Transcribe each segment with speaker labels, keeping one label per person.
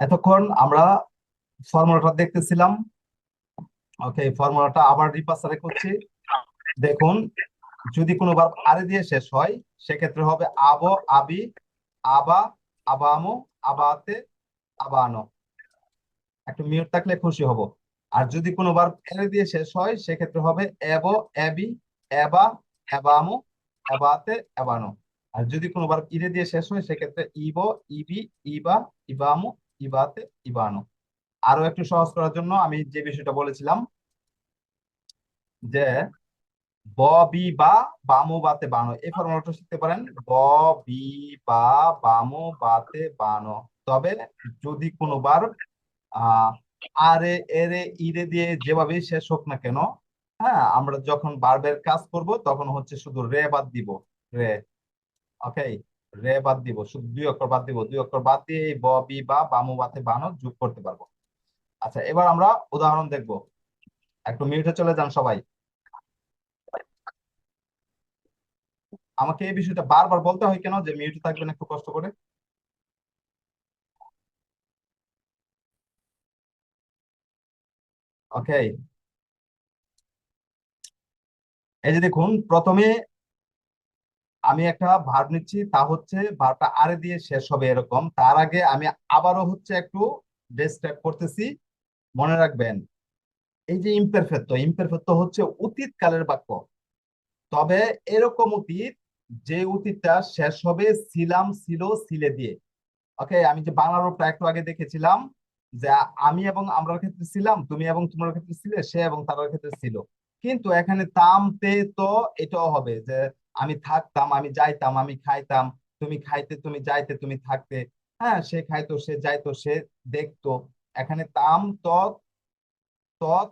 Speaker 1: এতক্ষণ আমরা ফর্মুলাটা দেখতেছিলাম। ওকে ফর্মুলাটা আবার রিপাসারে করছি। দেখুন, যদি কোনো ভার্ব আরে দিয়ে শেষ হয়, সেক্ষেত্রে হবে আবো, আবি, আবা, আবামো, আবাতে, আবানো। একটু মিউট থাকলে খুশি হব। আর যদি কোনো ভার্ব এরে দিয়ে শেষ হয়, সেক্ষেত্রে হবে এবো, এবি, এবা, এবামো, এবাতে, এবানো। আর যদি কোনো ভার্ব ইরে দিয়ে শেষ হয়, সেক্ষেত্রে ইবো, ইবি, ইবা, ইবামো ইবাতে ইবানো। আরও একটু সহজ করার জন্য আমি যে বিষয়টা বলেছিলাম, যে ব, বি, বা, বামো, বাতে, বানো। এই ফর্মুলাটা শিখতে পারেন। ব, বি, বা, বামো, বাতে, বানো। তবে যদি কোনো বার আরে, এরে, ইরে দিয়ে যেভাবে শেষ হোক না কেন হ্যাঁ আমরা যখন বার্বের কাজ করব, তখন হচ্ছে শুধু রে বাদ দিব। রে। ওকে রে বাদ দিব, শুধু দুই অক্ষর বাদ দিব, দুই অক্ষর বাদ দিয়ে এই ব, বি, বা বামো বাতে, বানো যোগ করতে পারব। আচ্ছা এবার আমরা উদাহরণ দেখব। একটু মিউটে চলে যান সবাই। আমাকে এই বিষয়টা বারবার বলতে হয় কেন যে মিউটে থাকবেন একটু কষ্ট করে? ওকে এই যে দেখুন, প্রথমে আমি একটা ভার্ব নিচ্ছি, তা হচ্ছে ভার্বটা আরে দিয়ে শেষ হবে এরকম। তার আগে আমি আবারও হচ্ছে একটু ডেসক্রাইব করতেছি। মনে রাখবেন, এই যে ইমপারফেক্ট ইমপারফেক্ট হচ্ছে অতীত কালের বাক্য। তবে এরকম অতীত, যে অতীতটা শেষ হবে ছিলাম, ছিল ছিলে দিয়ে। ওকে, আমি যে বাংলা রূপটা একটু আগে দেখেছিলাম, যে আমি এবং আমরার ক্ষেত্রে ছিলাম, তুমি এবং তোমার ক্ষেত্রে ছিলে, সে এবং তার ক্ষেত্রে ছিল। কিন্তু এখানে তামতে তো এটাও হবে যে আমি থাকতাম, আমি যাইতাম, আমি খাইতাম, তুমি খাইতে, তুমি যাইতে, তুমি থাকতে। হ্যাঁ সে খাইতো, সে যাইতো, সে দেখতো। এখানে তাম ত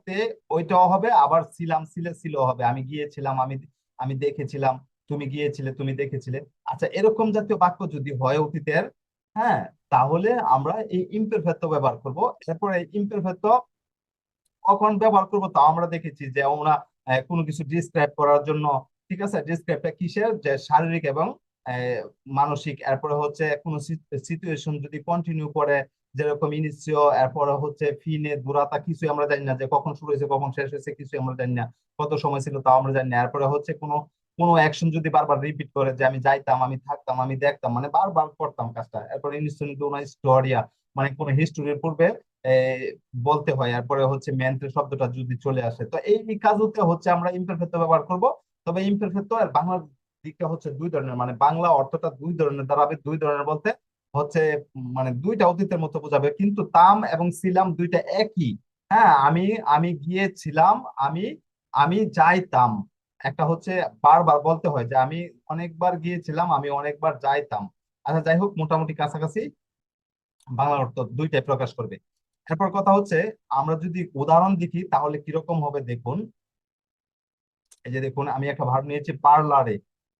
Speaker 1: তে ওইটাও হবে, আবার ছিলাম ছিলে ছিল হবে। আমি গিয়েছিলাম, আমি আমি দেখেছিলাম, তুমি গিয়েছিলে, তুমি দেখেছিলে। আচ্ছা এরকম জাতীয় বাক্য যদি হয় অতীতের হ্যাঁ তাহলে আমরা এই ইমপারফেক্ট ব্যবহার করব। এরপরে ইমপারফেক্ট কখন ব্যবহার করব, তাও আমরা দেখেছি যে আমরা কোনো কিছু ডিসক্রাইব করার জন্য ঠিক আছে? ডিসক্রাইবটা কিসের? যে শারীরিক এবং মানসিক। এরপরে হচ্ছে কোনো সিচুয়েশন যদি কন্টিনিউ করে, যেরকম ইনিশিও এরপরে হচ্ছে ফিনে, দুরাতা কিছু আমরা জানি না যে কখন শুরু হয়েছে, কখন শেষ হয়েছে কিছু আমরা জানি না। কত সময় ছিল তাও আমরা জানি না। এরপরে হচ্ছে কোনো কোনো অ্যাকশন যদি বারবার রিপিট করে যে আমি যাইতাম, আমি থাকতাম, আমি দেখতাম মানে বারবার করতাম কাজটা। এরপরে ইনস্টনি কোনো স্টোরিয়া মানে কোনো হিস্টোরির পূর্বে বলতে হয়। এরপরে হচ্ছে মেন্ট্রে শব্দটা যদি চলে আসে। তো এই কাজতে হচ্ছে আমরা ইমপারফেক্ট ব্যবহার করব। তবে ইমপারফেক্ট আর বাংলার দিকটা হচ্ছে দুই ধরনের। মানে বাংলা অর্থটা দুই ধরনের দাঁড়াবে দুই ধরনের বলতে হচ্ছে মানে দুইটা অতীতের মতো বোঝাবে। কিন্তু তাম এবং ছিলাম দুইটা একই। হ্যাঁ আমি আমি গিয়েছিলাম, আমি আমি যাইতাম। একটা হচ্ছে বারবার বলতে হয় যে আমি অনেকবার গিয়েছিলাম, আমি অনেকবার যাইতাম। আচ্ছা যাই হোক, মোটামুটি কাছাকাছি বাংলা অর্থ দুইটাই প্রকাশ করবে। এরপর কথা হচ্ছে, আমরা যদি উদাহরণ দেখি, তাহলে কীরকম হবে দেখুন। এই যে দেখুন, আমি একটা ভার্ব নিয়েছি পার্লারে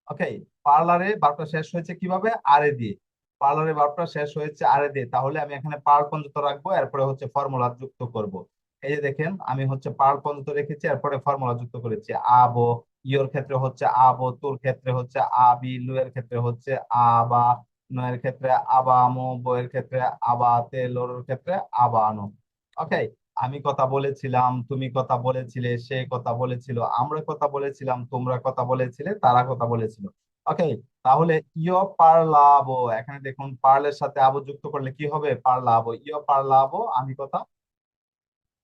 Speaker 1: ওকে পার্লারে ভার্বটা শেষ হয়েছে কীভাবে? আরে দিয়ে। পার্লারে ভার্বটা শেষ হয়েছে আরে দিয়ে। তাহলে আমি এখানে পার্ল পর্যন্ত রাখব, এরপরে হচ্ছে ফর্মুলা যুক্ত করব। এই যে দেখেন, আমি হচ্ছে পার্ল পর্যন্ত রেখেছি, এরপরে ফর্মুলা যুক্ত করেছি। আবো ইয়োর ক্ষেত্রে হচ্ছে আবো তোর ক্ষেত্রে হচ্ছে আবি লুয়ের ক্ষেত্রে হচ্ছে আবা নয়ের ক্ষেত্রে আবামো বইয়ের ক্ষেত্রে আবাতে লোরের ক্ষেত্রে আবানো ওকে আমি কথা বলেছিলাম, তুমি কথা বলেছিলে, সে কথা বলেছিল, আমরা কথা বলেছিলাম, তোমরা কথা বলেছিলে, তারা কথা বলেছিল। ওকে তাহলে ইয় পারলাবো, এখানে দেখুন পার্লের সাথে আবো যুক্ত করলে কি হবে? পারলাবো, ইয় পারলাবো, আমি কথা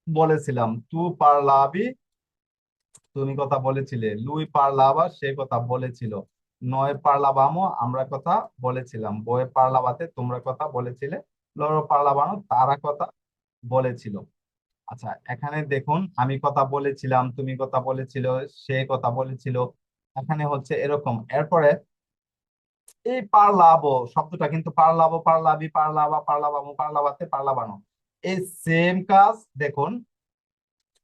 Speaker 1: বলেছিলাম, তু পারলাবি, তুমি কথা বলেছিলে, লুই পারলাবা, সে কথা বলেছিল, নয় পারলাবামো, আমরা কথা বলেছিলাম, বয়ে পারলাবাতে তোমরা কথা বলেছিলে, লড়ো পারলাবানো, তারা কথা বলেছিল। আচ্ছা এখানে দেখুন, আমি কথা বলেছিলাম, তুমি কথা বলেছিল, সে কথা বলেছিল, এখানে হচ্ছে এরকম। এরপরে, এই পারলাবো শব্দটা কিন্তু পারলাবো, পারলাবি, পারলাবা, পারলাবামো, পারলাবাতে, পারলাবানো। এই সেম কাজ, দেখুন,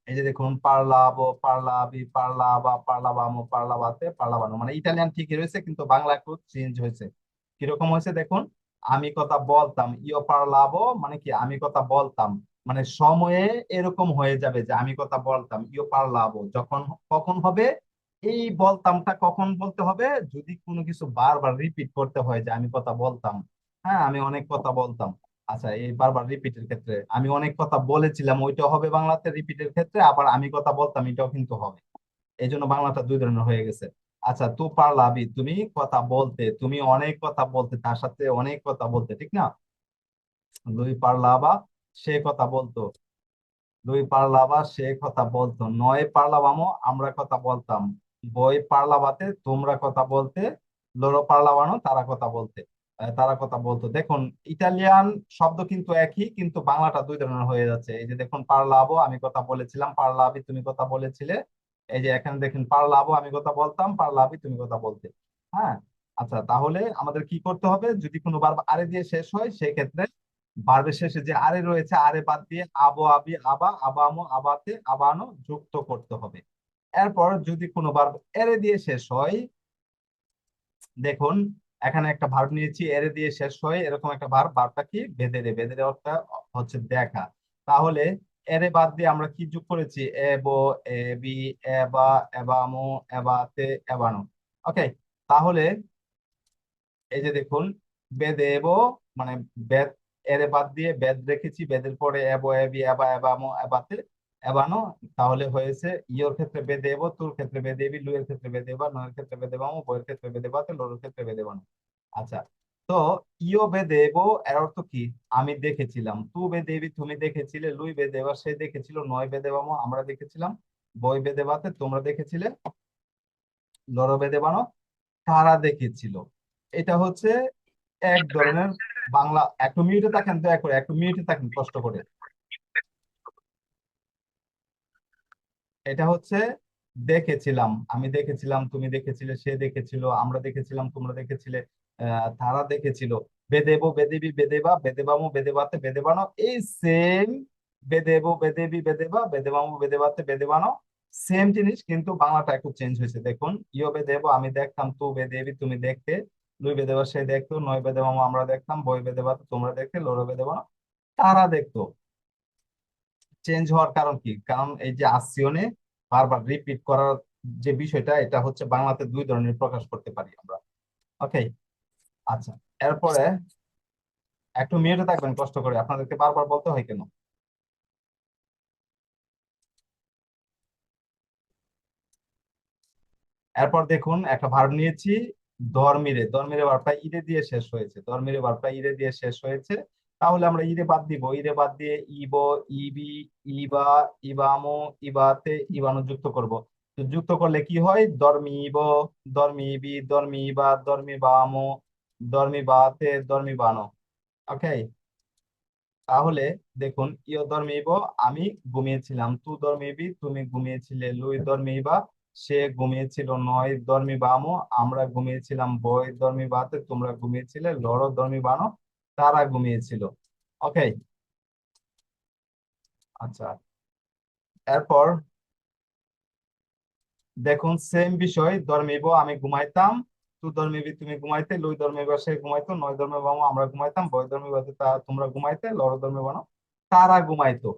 Speaker 1: এই যে দেখুন, পারলাবো, পারলাবি, পারলাবা, পারলাবামো, পারলাবাতে, পারলাবানো। মানে ইটালিয়ান ঠিকই রয়েছে, কিন্তু বাংলা একটু চেঞ্জ হয়েছে। কীরকম হয়েছে দেখুন, আমি কথা বলতাম ইও পারলাবো মানে কি, আমি কথা বলতাম। মানে সময়ে এরকম হয়ে যাবে যে আমি কথা বলতাম ইও পারলাবো। যখন কখন হবে? এই বলতামটা কখন বলতে হবে? যদি কোনো কিছু বারবার রিপিট করতে হয় যে আমি কথা বলতাম হ্যাঁ আমি অনেক কথা বলতাম। আচ্ছা এই বারবার রিপিটের ক্ষেত্রে আমি অনেক কথা বলেছিলাম ওইটা হবে বাংলাতে রিপিটের ক্ষেত্রে, আবার আমি কথা বলতাম, এটাও কিন্তু হবে। এই জন্য বাংলাটা দুই ধরনের হয়ে গেছে। আচ্ছা তু পারলাবি, তুমি কথা বলতে, তুমি অনেক কথা বলতে, তার সাথে অনেক কথা বলতে, ঠিক না? দুই পারলাবা সে কথা বলতো। দুই পারলাবা সে কথা বলতো। নয় পারলাবামো আমরা কথা বলতাম। বই পারলাবাতে তোমরা কথা বলতে লড়ো পারলাবানো তারা কথা বলতে তারা কথা বলতো। দেখুন, ইটালিয়ান শব্দ কিন্তু একই, কিন্তু বাংলাটা দুই ধরনের হয়ে যাচ্ছে। এই যে দেখুন, পারলাবো, আমি কথা বলেছিলাম, পারলাবি তুমি কথা বলেছিলে। এই যে এখানে দেখুন, পারলাবো, আমি কথা বলতাম, পারলাবি তুমি কথা বলতে। হ্যাঁ? আচ্ছা তাহলে আমাদের কি করতে হবে? যদি কোনো বার আরে দিয়ে শেষ হয়, সেক্ষেত্রে ভার্বের শেষে যে আরে রয়েছে, আরে বাদ দিয়ে আবো আবি, আবা, আবামো, আবাতে, আবানো যুক্ত করতে হবে। এরপর যদি কোনো ভার্ব এরে দিয়ে শেষ হয়, দেখুন, এখানে একটা ভার্ব নিয়েছি এরে দিয়ে শেষ হয়, এরকম একটা ভার্ব ভার্বটা কি? বেদেরে বেদেরে অর্থ হচ্ছে দেখা। তাহলে এরে বাদ দিয়ে আমরা কি যোগ করেছি? এবো, এবি, এবা, এবামো, এবাতে, এবানো। ওকে তাহলে এই যে দেখুন বেদেব মানে বেদ এর বাদ দিয়ে বেদ রেখেছি, বেদের পরে এবো, এবি, এবা, এবামো, এবাতে, এবানো, তাহলে হয়েছে ইয়োর ক্ষেত্রে বেদে বেদেব তোর ক্ষেত্রে বেদেবি লুয়ের ক্ষেত্রে বেদেবা নয়ের ক্ষেত্রে বেদে বেদেবামো বইয়ের ক্ষেত্রে বেদেবাতে লোরের ক্ষেত্রে বেদেবানো আচ্ছা তো ইও বেদেব এর অর্থ কি? আমি দেখেছিলাম। তু বেদেবি তুমি দেখেছিলে, লুই বেদেবা সে দেখেছিল, নয় বেদে বেদেবামো আমরা দেখেছিলাম, বই বেদেবাতে তোমরা দেখেছিলে, লরো বেদেবানো তারা দেখেছিল। এটা হচ্ছে এক ধরনের বাংলা একটু মিউটে থাকেন দয়া করে মিউটে থাকেন কষ্ট করে। এটা হচ্ছে, দেখেছিলাম, আমি দেখেছিলাম, তুমি দেখেছিলে, সে দেখেছিল, আমরা দেখেছিলাম, তোমরা দেখেছিলে তারা দেখেছিল। বেদেব, বেদেবী, বেদেবা, বেদেবামো, বেদেবাতে, বেদেবানো, এই সেম বেদেব, বেদেবী, বেদেবা, বেদেবামো, বেদেবাতে, বেদেবানো সেম জিনিস, কিন্তু বাংলাটা একটু চেঞ্জ হয়েছে। দেখুন, ইয় বেদেব, আমি দেখতাম, তু বেদেবী, তুমি দেখতে লুই বেদেবা সে দেখতো, নয় বেদেবামো আমরা দেখতাম, বই বেদেবাতে তোমরা দেখতে, লোরো বেদেবানো তারা দেখতো। চেঞ্জ হওয়ার কারণ কি? কারণ এই যে আসিয়নে বারবার রিপিট করার যে বিষয়টা, এটা হচ্ছে বাংলাতে দুই ধরনের প্রকাশ করতে পারি আমরা। ওকে আচ্ছা এরপরে একটু মিউটে থাকবেন, কষ্ট করে। আপনাদেরকে বারবার বলতে হয় কেন? এরপর দেখুন, একটা ভার্ব নিয়েছি। ধর্মিরে ধর্মিরে ভার্বটা ইরে দিয়ে শেষ হয়েছে ধর্মিরে ভার্বটা ইরে দিয়ে শেষ হয়েছে, তাহলে আমরা ইরে বাদ দিব, ইরে বাদ দিয়ে ইব, ইবি, ইবা, ইবামো, ইবাতে ইবানো যুক্ত করব। তো যুক্ত করলে কি হয়? ধর্মিব ধর্মিবি ধর্মিবা ধর্মিবামো ধর্মিবাতে ধর্মিবানো ওকে তাহলে দেখুন, ইয় ধর্মিব আমি ঘুমিয়েছিলাম তু ধর্মিবি তুমি ঘুমিয়েছিলে লুই ধর্মিবা সে ঘুমিয়েছিল, নয় ধর্মিবামো আমরা ঘুমিয়েছিলাম, বয় ধর্মী ধর্মিবাতে তোমরা ঘুমিয়েছিলে, লড় ধর্মিবানো তারা ঘুমিয়েছিল। ওকে আচ্ছা। এরপর দেখুন সেম বিষয় ধর্মিব আমি ঘুমাইতাম, তু ধর্মিবি তুমি ঘুমাইতে, লুই ধর্মিবা সে ঘুমাইতো, নয় ধর্মিবামো আমরা ঘুমাইতাম বই ধর্মিবাতে তা, তোমরা ঘুমাইতে, লড় ধর্মিবানো তারা ঘুমাইতো।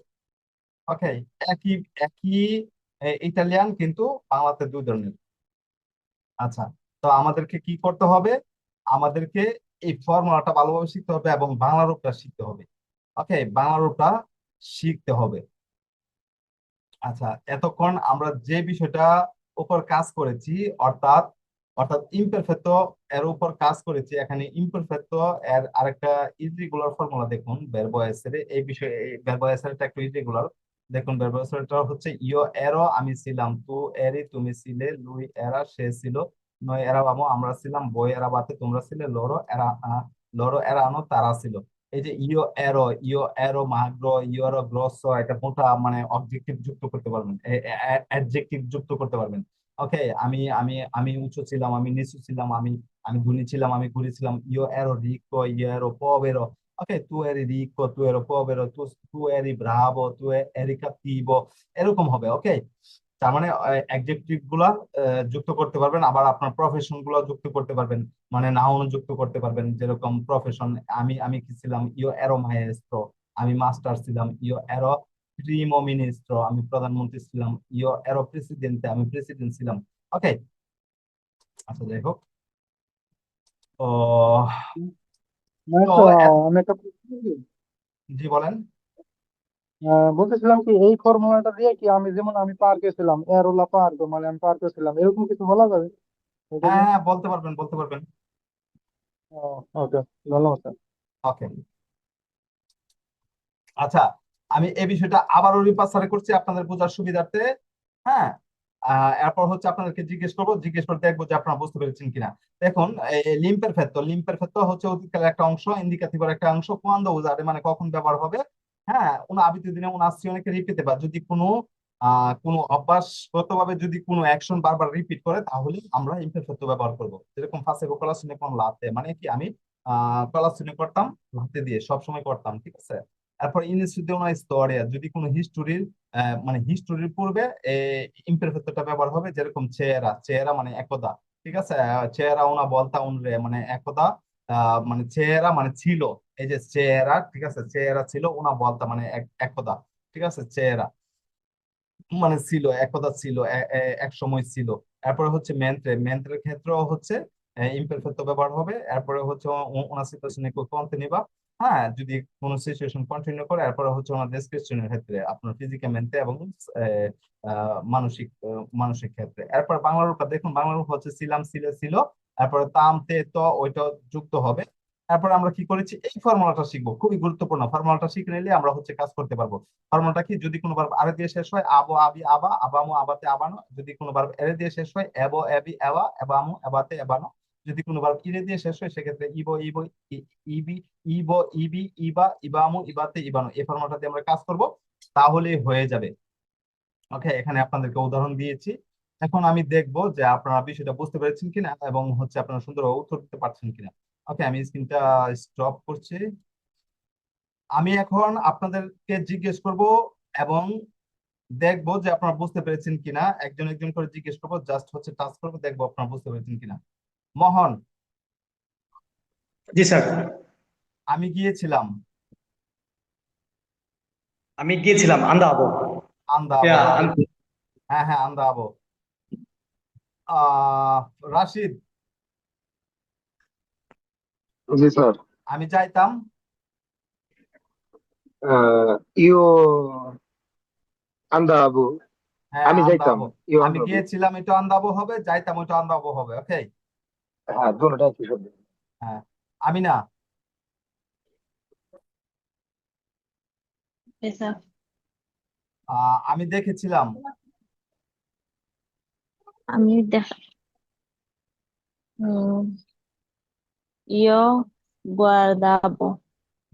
Speaker 1: ওকে একই একই ইটালিয়ান কিন্তু বাংলাতে দুই ধরনের। আচ্ছা তো আমাদেরকে কি করতে হবে? আমাদেরকে এই ফর্মুলাটা ভালোভাবে শিখতে হবে এবং বাংলা রূপটা শিখতে হবে। ওকে বাংলা রূপটা শিখতে হবে। আচ্ছা এতক্ষণ আমরা যে বিষয়টা উপর কাজ করেছি, অর্থাৎ অর্থাৎ ইমপারফেক্টো এর উপর কাজ করেছি, এখানে ইমপারফেক্টো এর আরেকটা ইররেগুলার ফর্মুলা দেখুন ভার্ব এসের এই বিষয়ে ভার্ব এসেরটা একটু ইররেগুলার দেখুন এসেরটা হচ্ছে ইও এরো আমি ছিলাম, তু এরি তুমি ছিলে, লুই এরা সে ছিল, নয় এরা বামো আমরা ছিলাম, বই এরা বাতে তোমরা ছিলে, লরো এরা লরো এরা আনো তারা ছিল। এই যে ইও এরো ইও এরো মাগ্র ইওরো গ্রস এটা মোটা মানে অবজেক্টিভ যুক্ত করতে পারবেন অ্যাডজেক্টিভ যুক্ত করতে পারবেন। ওকে, আমি আমি আমি উঁচু ছিলাম, আমি নিচু ছিলাম, আমি আমি ধনী ছিলাম, আমি ঘুরে ছিলাম ইও এরো রিকো ইও এরো povero ওকে তু এরি রিকো তু এরো povero তু তু এরি ব্রাভো তু এরি cattivo, এরকম হবে ওকে তার মানে অ্যাডজেক্টিভগুলা যুক্ত করতে পারবেন, আবার আপনার প্রফেশনগুলো যুক্ত করতে পারবেন মানে নাউন যুক্ত করতে পারবেন, যেরকম প্রফেশন আমি আমি কি ছিলাম? ইও এরো মায়েস্ট্রো আমি মাস্টার ছিলাম ইও এরো প্রিমো মিনিস্ট্রো আমি প্রধানমন্ত্রী ছিলাম ইও এরো প্রেসিডেন্টে আমি প্রেসিডেন্ট ছিলাম ওকে আচ্ছা যাই হোক
Speaker 2: আমি একটা
Speaker 1: জি বলেন।
Speaker 2: বলতেছিলাম কি এই ফর্মুলাটা দিয়ে কি আমি যেমন আমি পার্কে ছিলাম এরোলা পার্ক মানে আমি পার্কে ছিলাম এরকম কিছু বলা যাবে?
Speaker 1: হ্যাঁ হ্যাঁ বলতে পারবেন বলতে পারবেন।
Speaker 2: ওকে ধন্যবাদ স্যার।
Speaker 1: ওকে। আচ্ছা আমি এই বিষয়টা আবারও রিপাসারে করছি আপনাদের বোঝার সুবিধার্থে। হ্যাঁ এরপর হচ্ছে আপনাদেরকে জিজ্ঞেস করব, জিজ্ঞেস করে দেখব যে আপনারা বুঝতে পেরেছেন কিনা। দেখুন লিম্পের ফেত্ত লিম্পের ফেত্ত হচ্ছে অতীতকালের একটা অংশ ইন্ডিকাটিভের একটা অংশ, কোয়ান্দ উজারে মানে কখন ব্যবহার হবে? হ্যাঁ উনা আবিত দিনে উনা আসছি অনেকে রিপিটে বা যদি কোনো কোনো অভ্যাসগতভাবে যদি কোনো অ্যাকশন বারবার রিপিট করে, তাহলে আমরা ইমপেরফেক্ট ব্যবহার করব। যেরকম ফার্স্টে কলাসিনে কোন লাতে মানে কি আমি, আহ কলাসিনে করতাম, লাতে দিয়ে সব সময় করতাম, ঠিক আছে? তারপর ইনস্টিটিউট না স্তরে যদি কোনো হিস্টোরির মানে হিস্টোরির পূর্বে ইমপেরফেক্টটা ব্যবহার হবে যেরকম চেহারা চেহারা মানে একদা, ঠিক আছে? চেহারা ওনা বলতা উনরে মানে একদা মানে চেহারা মানে ছিল, এই যে চেহারা, ঠিক আছে? চেহারা ছিল ওনা বলতা মানে এক, একদা, ঠিক আছে? চেহারা মানে ছিল, একদা ছিল এক সময় ছিল। এরপরে হচ্ছে মেন্ত্রে মেন্ত্রের ক্ষেত্রেও হচ্ছে ইমপেরফেক্ট ব্যবহার হবে। এরপরে হচ্ছে ওনার সিচুয়েশনে কন্টিনিউ বা হ্যাঁ যদি কোনো সিচুয়েশন কন্টিনিউ করে, এরপরে হচ্ছে ওনার ডেসক্রিপশনের ক্ষেত্রে আপনার ফিজিক্যাল মেন্টে এবং মানসিক মানসিক ক্ষেত্রে। এরপর বাংলা রূপটা দেখুন, বাংলা রূপ হচ্ছে ছিলাম, ছিলে, ছিল। এরপরে তাম, তে, ত ওইটা যুক্ত হবে। তারপর আমরা কি করেছি? এই ফর্মুলাটা শিখব। খুবই গুরুত্বপূর্ণ। ফর্মুলাটা শিখে নিলে আমরা হচ্ছে কাজ করতে পারব। ফর্মুলাটা কি? যদি কোনো বার আরে দিয়ে শেষ হয়, আবো, আবি, আবা, আবামু, আবাতে, আবানো। যদি কোনো বার এরে দিয়ে শেষ হয়, এবো, এবি এবা এবামু, এবাতে, এবানো। যদি কোনো বার ইরে দিয়ে শেষ হয়, সেক্ষেত্রে ইবো ইবো ইবি ইবো, ইবি, ইবা, ইবামু, ইবাতে, ইবানো এই ফর্মুলাটা দিয়ে আমরা কাজ করব, তাহলে হয়ে যাবে। ওকে এখানে আপনাদেরকে উদাহরণ দিয়েছি। এখন আমি দেখব যে আপনারা বিষয়টা বুঝতে পেরেছেন কিনা এবং হচ্ছে আপনারা সুন্দর উত্তর দিতে পারছেন কিনা। ওকে আমি স্ক্রিনটা স্টপ করছি। আমি এখন আপনাদেরকে জিজ্ঞেস করব এবং দেখব যে আপনারা বুঝতে পেরেছেন কিনা। একজন একজন করে জিজ্ঞেস করব জাস্ট হচ্ছে টাচ করব, দেখব আপনারা বুঝতে পেরেছেন কিনা। মোহন।
Speaker 3: জি স্যার।
Speaker 1: আমি গিয়েছিলাম।
Speaker 3: আমি গিয়েছিলাম আন্দা আবো
Speaker 1: আন্দা হ্যাঁ হ্যাঁ আন্দা আবো আহ রাশিদ।
Speaker 4: জি স্যার।
Speaker 1: আমি যাইতাম।
Speaker 4: আহ, ইও আন্দা আবু
Speaker 1: হ্যাঁ
Speaker 4: আমি যাইতাম
Speaker 1: আমি গিয়েছিলাম এটা আন্দাবো হবে যাইতাম ওইটা আন্দাবো হবে ওকে
Speaker 4: হ্যাঁ দুটোটাই
Speaker 1: হ্যাঁ আমি না আমি দেখেছিলাম।
Speaker 5: আমি দেখা.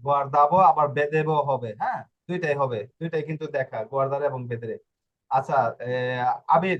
Speaker 1: গোয়ার্দাবো। আবার বেদেবো হবে হ্যাঁ? দুইটাই হবে দুইটাই কিন্তু দেখা গোয়ার্দারে এবং বেদেরে। আচ্ছা আহ, আবির।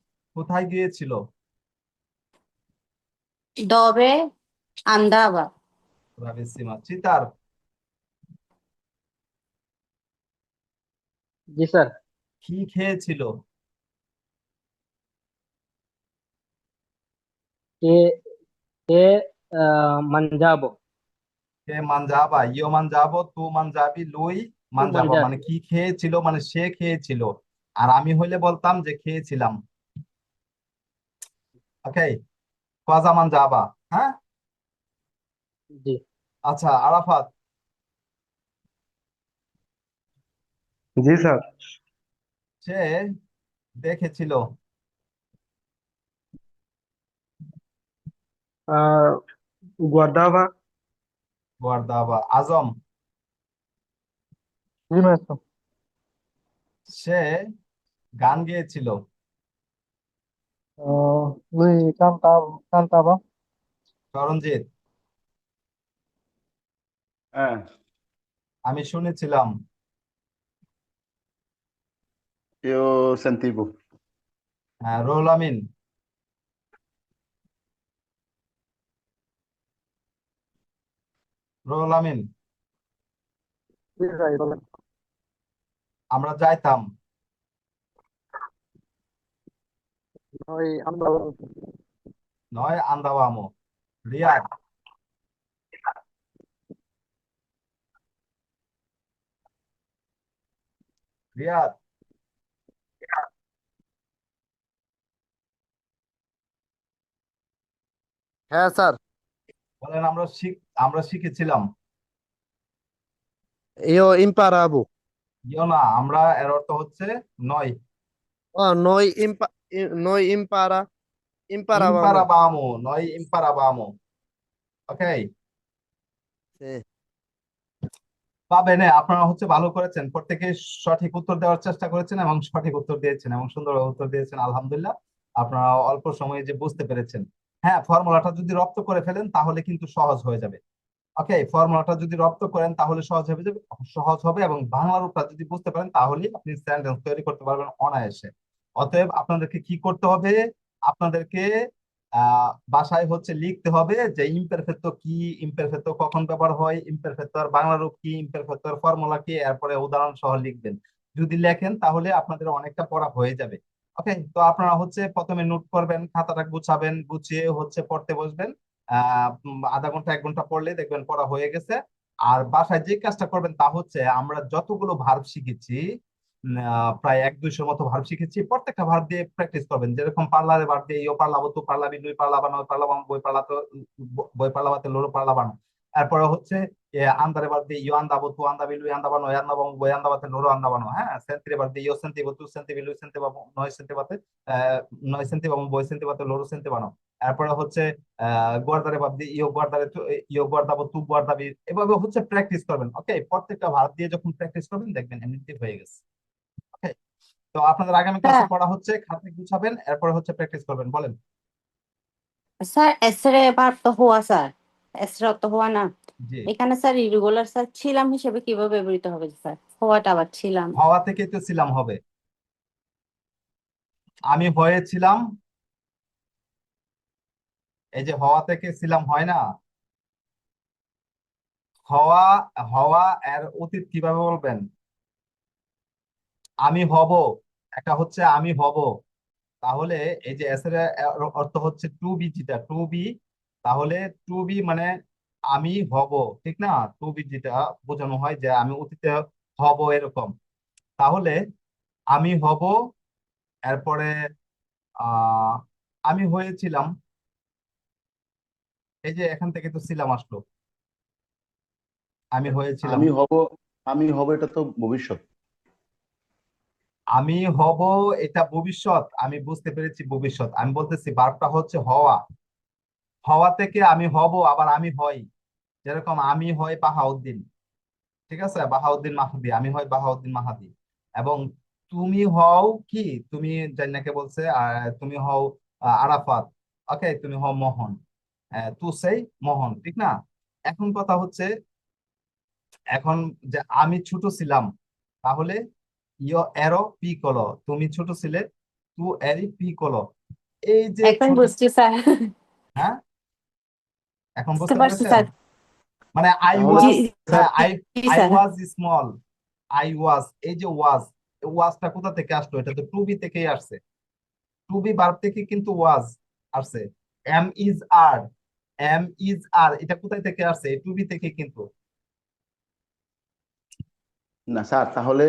Speaker 1: কোথায় গিয়েছিল?
Speaker 5: Dove andava?
Speaker 1: bravissima চিতার।
Speaker 2: জি স্যার।
Speaker 1: কি খেয়েছিল?
Speaker 2: কে কে আহ, মানজাবো
Speaker 1: কে মানজাবা ইয়ো মানজাবো তু মানজাবি লুই মানজাবি। মানে কি খেয়েছিল? মানে সে খেয়েছিল। আর আমি হইলে বলতাম যে খেয়েছিলাম। ওকে কাজা মানজাবা হ্যাঁ
Speaker 2: জি।
Speaker 1: আচ্ছা আরাফাত।
Speaker 3: জি স্যার।
Speaker 1: সে দেখেছিল।
Speaker 2: আহ,
Speaker 3: guardava
Speaker 1: গোয়ার্দাবা আজম।
Speaker 2: জি
Speaker 1: সে গান গেয়েছিল।
Speaker 2: আহ, lui canta cantava
Speaker 1: সরঞ্জিত
Speaker 3: হ্যাঁ।
Speaker 1: আমি শুনেছিলাম।
Speaker 6: Io sentivo,
Speaker 1: হ্যাঁ, রুহুল আমিন। রুহুল আমিন।
Speaker 2: জি ভাই বলেন।
Speaker 1: আমরা যাইতাম। নয় আন্দাবামো রিয়াদ রিয়াদ
Speaker 7: হ্যাঁ স্যার।
Speaker 1: বলেন আমরা শিখ আমরা শিখেছিলাম।
Speaker 7: ইয়ো ইম্পারাবো
Speaker 1: ইও না আমরা এর অর্থ হচ্ছে নয়।
Speaker 7: ও নই ইম্পা নই ইম্পারা ইম্পারাবামো
Speaker 1: ইম্পারাবামো নয় ইম্পারাবামো ওকে
Speaker 7: Sí.
Speaker 1: পাবেন আপনারা হচ্ছে ভালো করেছেন। প্রত্যেকে সঠিক উত্তর দেওয়ার চেষ্টা করেছেন এবং সঠিক উত্তর দিয়েছেন এবং সুন্দরভাবে উত্তর দিয়েছেন আলহামদুলিল্লাহ। আপনারা অল্প সময়ে যে বুঝতে পেরেছেন। হ্যাঁ ফর্মুলাটা যদি রপ্ত করে ফেলেন তাহলে কিন্তু সহজ হয়ে যাবে। ওকে ফর্মুলাটা যদি রপ্ত করেন তাহলে সহজ হবে যাবে সহজ হবে এবং বাংলা রূপটা যদি বুঝতে পারেন তাহলে আপনি সেন্টেন্স তৈরি করতে পারবেন অনায়াসে। অতএব আপনাদেরকে কি করতে হবে? আপনাদেরকে বাসায় হচ্ছে লিখতে হবে যে ইমপারফেক্টো কি? ইমপারফেক্টো কখন ব্যবহার হয়? ইমপারফেক্টোর বাংলা রূপ কি? ইমপারফেক্টোর ফর্মুলা কি? এরপরে উদাহরণ সহ লিখবেন। যদি লেখেন তাহলে আপনাদের অনেকটা পড়া হয়ে যাবে। ওকে তো আপনারা হচ্ছে প্রথমে নোট করবেন, খাতাটা গুছাবেন, গুছিয়ে হচ্ছে পড়তে বসবেন। আধা ঘণ্টা, এক ঘণ্টা পড়লে দেখবেন পড়া হয়ে গেছে। আর বাসায় যে কাজটা করবেন তা হচ্ছে আমরা যতগুলো ভার্ব শিখেছি প্রায় এক দুইশোর মতো ভার্ব শিখেছি। প্রত্যেকটা ভার্ব দিয়ে প্র্যাকটিস করবেন। যেরকম পার্লারে ভার্ব দিয়ে ইও পার্লাবো, তু পার্লাবি, নুই পার্লাবানো পার্লাবাম বই পার্লাতো, বই পার্লাবাতে, লোরো পার্লাবানো তারপরে হচ্ছে আন্দারে ভার্ব দিয়ে ইও আন্দাবো তু আন্দাবি লুই আন্দাবানো এ আন্দাবাম বই আন্দাবাতে লোরো আন্দাবানো হ্যাঁ সেন্তিরে ভার্ব দিয়ে ইও সেন্তিবো তু সেন্তিবি লুই সেন্তিবাবো নয় সেন্তিবাতে নয় সেন্তিবাবো বই সেন্তিবাতে লোরো সেন্তিবানো তারপরে হচ্ছে আহ গুয়ার্দারে ভাব দিয়ে ইও গুয়ার্দারে ইও গুয়ার্দাবো তু গুয়ার্দাবি, এভাবে হচ্ছে প্র্যাকটিস করবেন। ওকে প্রত্যেকটা ভার্ব দিয়ে যখন প্র্যাকটিস করবেন, দেখবেন এমনিতে হয়ে গেছে। তো আপনাদের আগামী ক্লাসে পড়া হচ্ছে খাতা গুছাবেন এরপরে হচ্ছে প্র্যাকটিস করবেন বলেন।
Speaker 5: স্যার এসরে বার তো হওয়া স্যার। এসরে তো হওয়া না।
Speaker 1: জি।
Speaker 5: এখানে স্যার ইরেগুলার স্যার ছিলাম হিসেবে কীভাবে ব্যবহৃত হবে স্যার? হওয়াটা আবার ছিলাম।
Speaker 1: হওয়া থেকে তো ছিলাম হবে। আমি হয়েছিলাম এই যে হওয়া থেকে ছিলাম হয় না। হওয়া হওয়া এর অতীত কীভাবে বলবেন? আমি হব, একটা হচ্ছে আমি হব। তাহলে এই যে এস এর অর্থ হচ্ছে টু বি যেটা টু বি তাহলে টু বি মানে আমি হব, ঠিক না? টু বি যেটা বোঝানো হয় যে আমি অতীতে হব এরকম। তাহলে আমি হব, এরপরে আমি হয়েছিলাম। এই যে এখান থেকে তো ছিলাম আসলো। আমি হয়েছিলাম।
Speaker 6: আমি হব আমি হব এটা তো ভবিষ্যৎ।
Speaker 1: আমি হব, এটা ভবিষ্যৎ। আমি বুঝতে পেরেছি ভবিষ্যৎ। আমি বলতেছি ভার্বটা হচ্ছে হওয়া। হওয়া থেকে আমি হব, আবার আমি হই। যেরকম আমি হই বাহাউদ্দিন। ঠিক আছে? বাহাউদ্দিন মাহাদি। আমি হই বাহাউদ্দিন মাহাদি। এবং তুমি হও কি? তুমি জান্নাকে বলছে তুমি হও আরাফাত। ওকে? তুমি হও মোহন। তু সেই মোহন। ঠিক না? এখন কথা হচ্ছে, এখন যে আমি ছোট ছিলাম, তাহলে ইয় এরো পি কলো তুমি ছোট ছিলে তু এরি পি কলো এই যে
Speaker 5: এখন
Speaker 1: ছোট
Speaker 5: বুঝছি স্যার।
Speaker 1: হ্যাঁ? এখন
Speaker 5: বুঝতে
Speaker 1: বুঝতে
Speaker 5: পারছি
Speaker 1: পেরেছেন?
Speaker 5: স্যার।
Speaker 1: মানে আই
Speaker 6: তাহলে
Speaker 1: was I
Speaker 5: G
Speaker 1: I
Speaker 5: sir
Speaker 1: was small I was এই যে ওয়াজ ওয়াজটা কোথা থেকে আসলো? এটা তো টু বি থেকেই আসছে। টু বি ভার্ব থেকে কিন্তু ওয়াজ আসছে। Am is are am is are এটা কোথায় থেকে আসছে? টু বি থেকে কিন্তু।
Speaker 6: না স্যার তাহলে